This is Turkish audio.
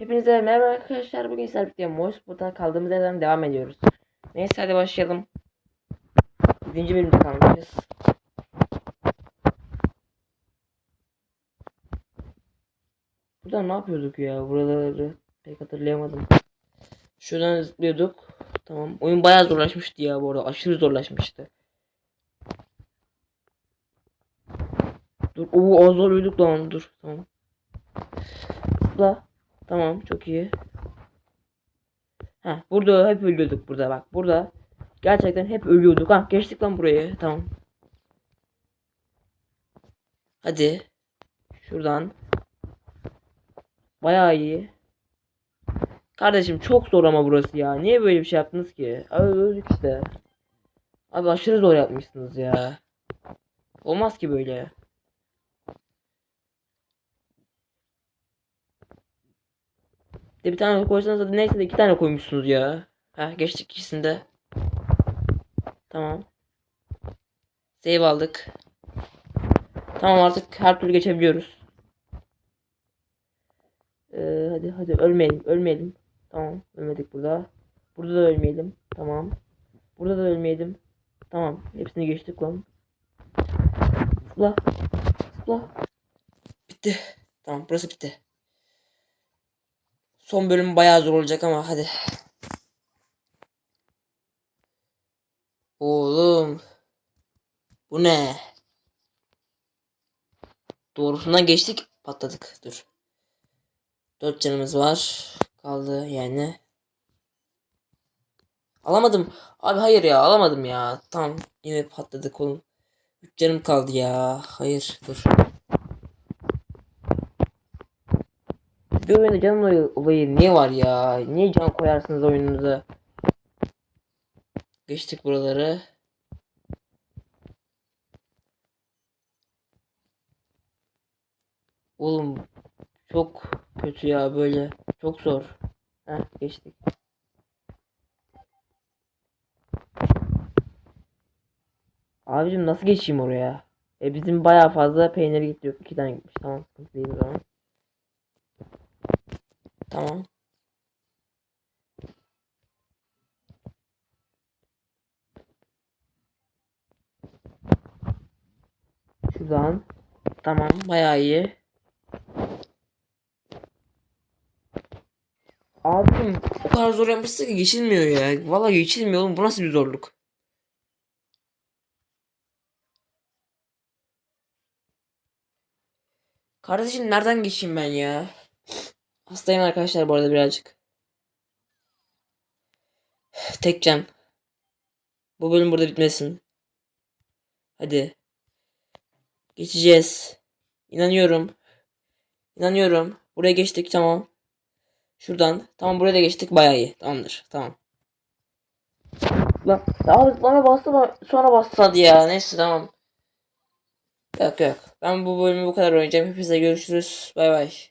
Hepinize merhaba arkadaşlar. Bugün sizlerle birlikte Moispot'a kaldığımız yerden devam ediyoruz. Neyse hadi başlayalım. 7. bölümde kalmışız. Burada ne yapıyorduk ya? Buraları pek hatırlayamadım. Şuradan zıplıyorduk. Tamam. Oyun bayağı zorlaşmıştı ya bu arada. Aşırı zorlaşmıştı. Dur. Oo az zorluyorduk lan. Dur. Tamam. Zıpla. Tamam çok iyi. Ha burada hep ölüyorduk burada bak. Burada gerçekten hep ölüyorduk. Ha geçtik lan burayı. Tamam. Hadi. Şuradan. Bayağı iyi. Kardeşim çok zor ama burası ya. Niye böyle bir şey yaptınız ki? Abi öldük işte. Abi aşırı zor yapmışsınız ya. Olmaz ki böyle. De bir tane koysanız da neyse de iki tane koymuşsunuz ya. Ha geçtik ikisinde. Tamam. Save aldık. Tamam artık her türlü geçebiliyoruz. Ee, hadi hadi ölmeyelim ölmeyelim. Tamam ölmedik burada. Burada da ölmeyelim. Tamam. Burada da ölmeyelim. Tamam hepsini geçtik lan. Zıpla. Zıpla. Bitti. Tamam burası bitti. Son bölüm bayağı zor olacak ama hadi. Oğlum. Bu ne? Doğrusundan geçtik. Patladık. Dur. Dört canımız var. Kaldı yani. Alamadım. Abi hayır ya alamadım ya. Tamam yine patladık oğlum. Üç canım kaldı ya. Hayır dur. Bir oyunda can olayı, niye var ya? Niye can koyarsınız oyununuza? Geçtik buraları. Oğlum çok kötü ya böyle. Çok zor. Heh geçtik. Abicim nasıl geçeyim oraya? E bizim bayağı fazla peynir gitti yok. iki tane gitmiş. Tamam sıkıntı değil o zaman. Tamam. Şuradan. Tamam bayağı iyi. Abim o kadar zor yapmışsın ki geçilmiyor ya. Vallahi geçilmiyor oğlum. Bu nasıl bir zorluk? Kardeşim nereden geçeyim ben ya? Hastayım arkadaşlar bu arada birazcık. Tek. Bu bölüm burada bitmesin. Hadi. Geçeceğiz. İnanıyorum. İnanıyorum. Buraya geçtik tamam. Şuradan. Tamam buraya da geçtik bayağı iyi. Tamamdır. Tamam. Lan abi bana bastı ba- sonra bastı hadi ya. Neyse tamam. Yok yok. Ben bu bölümü bu kadar oynayacağım. Hepinize görüşürüz. Bay bay.